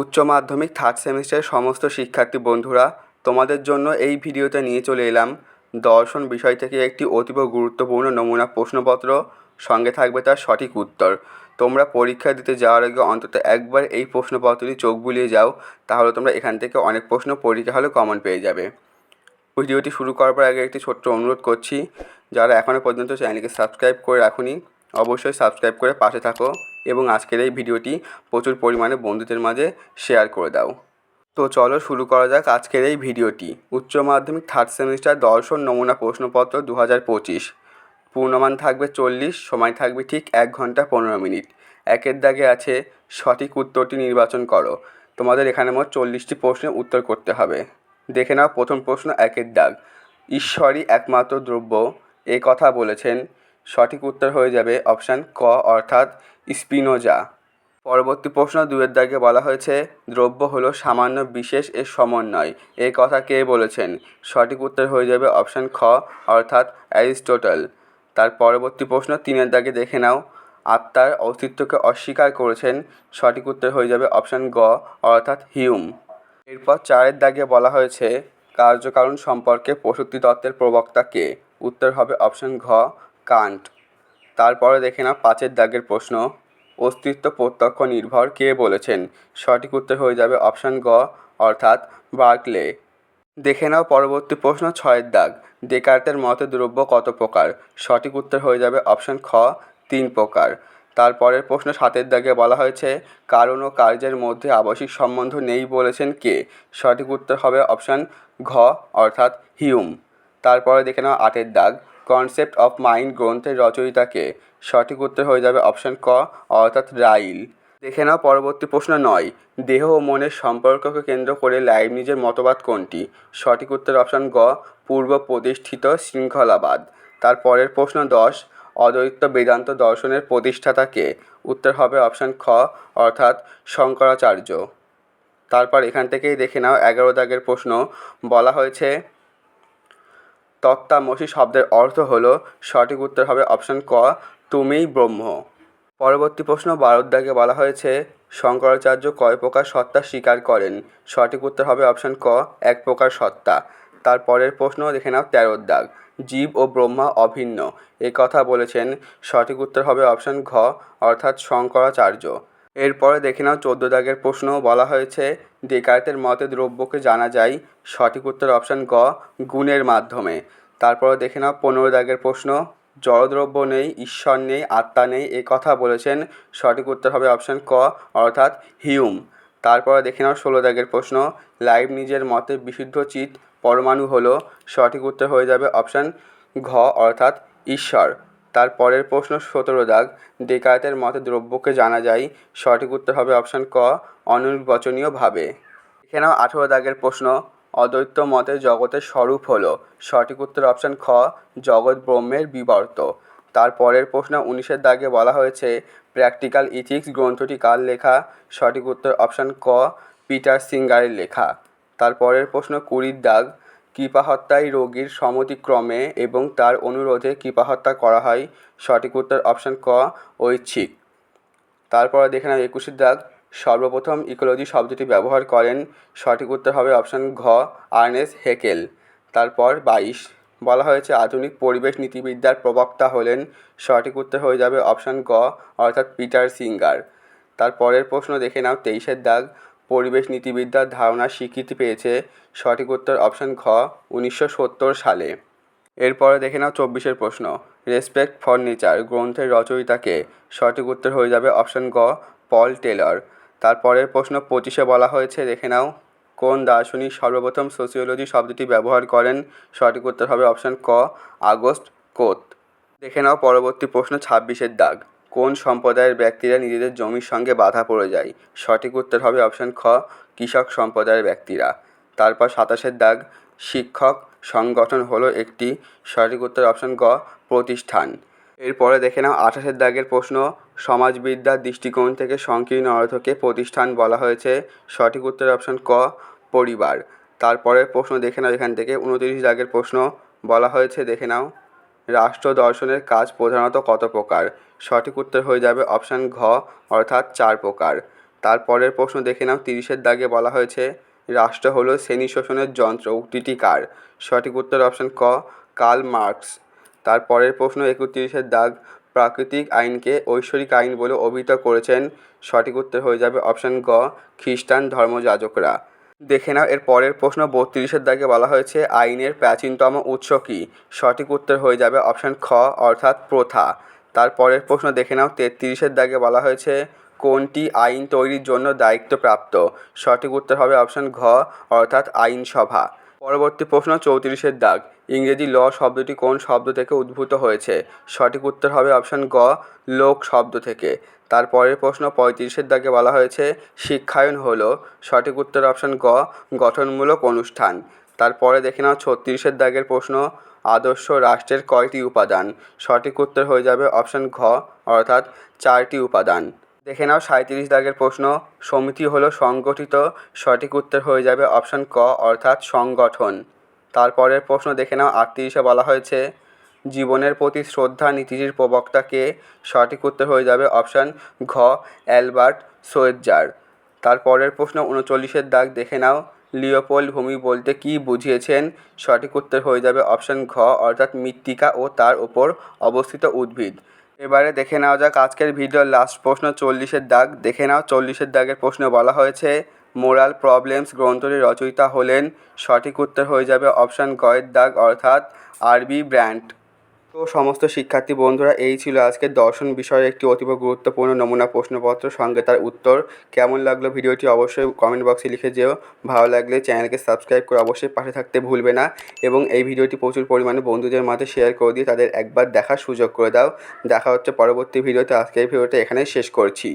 উচ্চ মাধ্যমিক থার্ড সেমিস্টারের সমস্ত শিক্ষার্থী বন্ধুরা, তোমাদের জন্য এই ভিডিওতে নিয়ে চলে এলাম দর্শন বিষয় থেকে একটি অতীব গুরুত্বপূর্ণ নমুনা প্রশ্নপত্র। সঙ্গে থাকবে তার সঠিক উত্তর। তোমরা পরীক্ষা দিতে যাওয়ার আগে অন্তত একবার এই প্রশ্নপত্রটি চোখ বুলিয়ে যাও, তাহলে তোমরা এখান থেকে অনেক প্রশ্ন পরীক্ষা হলে কমন পেয়ে যাবে। ভিডিওটি শুরু করার পর আগে একটি ছোট্ট অনুরোধ করছি, যারা এখনও পর্যন্ত চ্যানেলকে সাবস্ক্রাইব করে রাখুনি, অবশ্যই সাবস্ক্রাইব করে পাশে থাকো। এবং আজকের এই ভিডিওটি প্রচুর পরিমাণে বন্ধুদের মাঝে শেয়ার করে দাও। তো চলো শুরু করা যাক আজকের এই ভিডিওটি। উচ্চ মাধ্যমিক থার্ড সেমিস্টার দর্শন নমুনা প্রশ্নপত্র দু হাজার পঁচিশ। পূর্ণমান থাকবে চল্লিশ, সময় থাকবে ঠিক এক ঘণ্টা পনেরো মিনিট। একের দাগে আছে সঠিক উত্তরটি নির্বাচন করো। তোমাদের এখানে মোট চল্লিশটি প্রশ্নের উত্তর করতে হবে। দেখে নাও প্রথম প্রশ্ন একের দাগ। ঈশ্বরই একমাত্র দ্রব্য। এ কথা বলেছেন সঠিক উত্তর হয়ে যাবে অপশান ক, অর্থাৎ স্পিনোজা। পরবর্তী প্রশ্ন দুয়ের দাগে বলা হয়েছে, দ্রব্য হলো সামান্য বিশেষ এর সমন্বয়। এই কথা কে বলেছেন? সঠিক উত্তর হয়ে যাবে অপশান খ, অর্থাৎ অ্যারিস্টোটল। তার পরবর্তী প্রশ্ন তিনের দাগে দেখে নাও। আত্মার অস্তিত্বকে অস্বীকার করেছেন, সঠিক উত্তর হয়ে যাবে অপশান গ, অর্থাৎ হিউম। এরপর চারের দাগে বলা হয়েছে, কার্যকারণ সম্পর্কে প্রসূতি তত্ত্বের প্রবক্তা কে? উত্তর হবে অপশান ঘ কান্ট। তারপরে দেখে নাও, পাঁচের দাগের প্রশ্ন। অস্তিত্ব প্রত্যক্ষ নির্ভর কে বলেছেন? সঠিক উত্তর হয়ে যাবে অপশান গ, অর্থাৎ বার্কলে। দেখে নাও পরবর্তী প্রশ্ন, ছয়ের দাগ। ডেকার্তের মতে দ্রব্য কত প্রকার? সঠিক উত্তর হয়ে যাবে অপশান খ, তিন প্রকার। তারপরের প্রশ্ন, সাতের দাগে বলা হয়েছে, কারণ ও কার্যের মধ্যে আবশ্যিক সম্বন্ধ নেই বলেছেন কে? সঠিক উত্তর হবে অপশান ঘ, অর্থাৎ হিউম। তারপরে দেখে নাও আটের দাগ। কনসেপ্ট অফ মাইন্ড গ্রন্থের রচয়িতাকে সঠিক উত্তর হয়ে যাবে অপশান ক, অর্থাৎ রাইল। দেখে নাও পরবর্তী প্রশ্ন নয়, দেহ ও মনের সম্পর্ককে কেন্দ্র করে লাইবনিজের মতবাদ কোনটি? সঠিক উত্তর অপশান গ, পূর্ব প্রতিষ্ঠিত শৃঙ্খলাবাদ। তার পরের প্রশ্ন দশ, অদ্বৈত বেদান্ত দর্শনের প্রতিষ্ঠাতাকে উত্তর হবে অপশান খ, অর্থাৎ শঙ্করাচার্য। তারপর এখান থেকেই দেখে নাও এগারো দাগের প্রশ্ন। বলা হয়েছে তত্ত্বামসি শব্দের অর্থ হলো সঠিক উত্তর হবে অপশান ক, তুমিই ব্রহ্ম। পরবর্তী প্রশ্ন বারোর দাগে বলা হয়েছে, শঙ্করাচার্য কয় প্রকার সত্তা স্বীকার করেন? সঠিক উত্তর হবে অপশান ক, এক প্রকার সত্তা। তার পরের প্রশ্ন দেখে নাও তেরোর দাগ জীব ও ব্রহ্মা অভিন্ন। এ কথা বলেছেন, সঠিক উত্তর হবে অপশান ঘ, অর্থাৎ শঙ্করাচার্য। এরপরে দেখে নাও চোদ্দ দাগের প্রশ্ন বলা হয়েছে। ডেকার্তের মতে দ্রব্যকে জানা যায়। সঠিক উত্তর অপশান গ, গুণের মাধ্যমে। তারপরে দেখে নাও পনেরো দাগের প্রশ্ন, জড়দ্রব্য নেই, ঈশ্বর নেই, আত্মা নেই, এ কথা বলেছেন। সঠিক উত্তর হবে অপশান ক, অর্থাৎ হিউম। তারপরে দেখে নাও ষোলো দাগের প্রশ্ন লাইভ নিজের মতে বিশুদ্ধ চিত, পরমাণু হলো। সঠিক উত্তর হয়ে যাবে অপশান ঘ, অর্থাৎ ঈশ্বর। তার পরের প্রশ্ন, সতেরো দাগ। ডেকার্তের মতে দ্রব্যকে জানা যায়, সঠিক উত্তর হবে অপশান ক, অনির্বচনীয়ভাবে। এখানেও আঠেরো দাগের প্রশ্ন, অদ্বৈত মতে জগতের স্বরূপ হলো। সঠিক উত্তর অপশান খ, জগৎ ব্রহ্মের বিবর্ত। তার পরের প্রশ্ন, উনিশের দাগে বলা হয়েছে, প্র্যাকটিক্যাল ইথিক্স গ্রন্থটি কার লেখা? সঠিক উত্তর অপশান ক, পিটার সিঙ্গারের লেখা। তার পরের প্রশ্ন, কুড়ির দাগ কৃপাহত্যায় রোগীর সম্মতিক্রমে এবং তার অনুরোধে কৃপাহত্যা করা হয়। সঠিক উত্তর অপশান ক, ঐচ্ছিক। তারপরে দেখে নাও একুশের দাগ। সর্বপ্রথম ইকোলজি শব্দটি ব্যবহার করেন। সঠিক উত্তর হবে অপশান ঘ, আর্নেস হেকেল। তারপর বাইশ। বলা হয়েছে আধুনিক পরিবেশ নীতিবিদ্যার প্রবক্তা হলেন। সঠিক উত্তর হয়ে যাবে অপশান গ, অর্থাৎ পিটার সিঙ্গার। তারপরের প্রশ্ন দেখে নাও তেইশের দাগ। পরিবেশ নীতিবিদ্যার ধারণা স্বীকৃতি পেয়েছে সঠিক উত্তর অপশান ঘ, উনিশশো সত্তর সালে। এরপরে দেখে নাও চব্বিশের প্রশ্ন। রেসপেক্ট ফর নেচার গ্রন্থের রচয়িতাকে সঠিক উত্তর হয়ে যাবে অপশান গ পল টেলর। তারপরের প্রশ্ন পঁচিশে বলা হয়েছে, দেখে নাও। কোন দার্শনিক সর্বপ্রথম সোসিওলজি শব্দটি ব্যবহার করেন? সঠিক উত্তর হবে অপশান ক, আগস্ট কোত। দেখে নাও পরবর্তী প্রশ্ন ছাব্বিশের দাগ। কোন সম্প্রদায়ের ব্যক্তিরা নিজেদের জমির সঙ্গে বাধা পড়ে যায়? সঠিক উত্তর হবে অপশান খ, কৃষক সম্প্রদায়ের ব্যক্তিরা। তারপর সাতাশের দাগ, শিক্ষক সংগঠন হলো একটি। সঠিক উত্তর অপশান গ, প্রতিষ্ঠান। এরপরে দেখে নাও আঠাশের দাগের প্রশ্ন সমাজবিদ্যার দৃষ্টিকোণ থেকে সংকীর্ণ অর্থকে প্রতিষ্ঠান বলা হয়েছে। সঠিক উত্তর অপশান ক, পরিবার। তারপরের প্রশ্ন দেখে নাও এখান থেকে, উনতিরিশ দাগের প্রশ্ন বলা হয়েছে, দেখে নাও। রাষ্ট্র দর্শনের কাজ প্রধানত কত প্রকার? সঠিক উত্তর হয়ে যাবে অপশান ঘ, অর্থাৎ চার প্রকার। তারপরের প্রশ্ন দেখে নাও, তিরিশের দাগে বলা হয়েছে, রাষ্ট্র হলো শ্রেণি শোষণের যন্ত্র, উক্তিটি কার? সঠিক উত্তর অপশান ক, কার্ল মার্কস। তারপরের প্রশ্ন, একত্রিশের দাগ, প্রাকৃতিক আইনকে ঐশ্বরিক আইন বলে অভিহিত করেছেন। সঠিক উত্তর হয়ে যাবে অপশান গ, খ্রিস্টান ধর্মযাজকরা। দেখে নাও, এর পরের প্রশ্ন বত্রিশের দাগে বলা হয়েছে, আইনের প্রাচীনতম উৎস কী? সঠিক উত্তর হয়ে যাবে অপশান খ, অর্থাৎ প্রথা। তারপরের প্রশ্ন দেখে নাও, তেত্রিশের দাগে বলা হয়েছে, কোনটি আইন তৈরির জন্য দায়িত্বপ্রাপ্ত? সঠিক উত্তর হবে অপশান ঘ, অর্থাৎ আইনসভা। পরবর্তী প্রশ্ন চৌত্রিশের দাগ। ইংরেজি ল শব্দটি কোন শব্দ থেকে উদ্ভূত হয়েছে? সঠিক উত্তর হবে অপশান গ, লোক শব্দ থেকে। তারপরের প্রশ্ন পঁয়ত্রিশের দাগে বলা হয়েছে, শিক্ষায়ন হলো। সঠিক উত্তর অপশান গ, গঠনমূলক অনুষ্ঠান। তারপরে দেখে নাও ছত্রিশের দাগের প্রশ্ন, আদর্শ রাষ্ট্রের কয়টি উপাদান? সঠিক উত্তর হয়ে যাবে অপশান ঘ, অর্থাৎ চারটি উপাদান। দেখে নাও, সাঁইত্রিশ দাগের প্রশ্ন, সমিতি হলো সংগঠিত, সঠিক উত্তর হয়ে যাবে অপশান ক, অর্থাৎ সংগঠন। তারপরের প্রশ্ন দেখে নাও, আটত্রিশে বলা হয়েছে, জীবনের প্রতি শ্রদ্ধা নীতিটির প্রবক্তাকে সঠিক উত্তর হয়ে যাবে অপশান ঘ, অ্যালবার্ট সোয়েটজার। তারপরের প্রশ্ন, উনচল্লিশের দাগ দেখে নাও, লিওপোল্ড ভূমি বলতে কী বুঝিয়েছেন? সঠিক উত্তর হয়ে যাবে অপশান ঘ, অর্থাৎ মৃত্তিকা ও তার উপর অবস্থিত উদ্ভিদ। এবারে দেখে নেওয়া যাক, আজকের ভিডিওর লাস্ট প্রশ্ন চল্লিশের দাগ। দেখে নাও, চল্লিশের দাগের প্রশ্ন বলা হয়েছে, মোরাল প্রবলেমস গ্রন্থটির রচয়িতা হলেন। সঠিক উত্তর হয়ে যাবে অপশান গয়ের দাগ, অর্থাৎ আরবি ব্র্যান্ড তো সমস্ত শিক্ষার্থী বন্ধুরা, এই ছিল আজকে দর্শন বিষয়ে একটি অতীব গুরুত্বপূর্ণ নমুনা প্রশ্নপত্র। সঙ্গে তার উত্তর। কেমন লাগল ভিডিওটি অবশ্যই কমেন্ট বক্সে লিখে যেও। ভালো লাগলে চ্যানেলকে সাবস্ক্রাইব করে অবশ্যই পাশে থাকতে ভুলবে না এবং এই ভিডিওটি প্রচুর পরিমাণে বন্ধুদের মাঝে শেয়ার করে দিয়ে তাদের একবার দেখার সুযোগ করে দাও। দেখা হচ্ছে পরবর্তী ভিডিওতে। আজকের ভিডিওটা এখানেই শেষ করছি।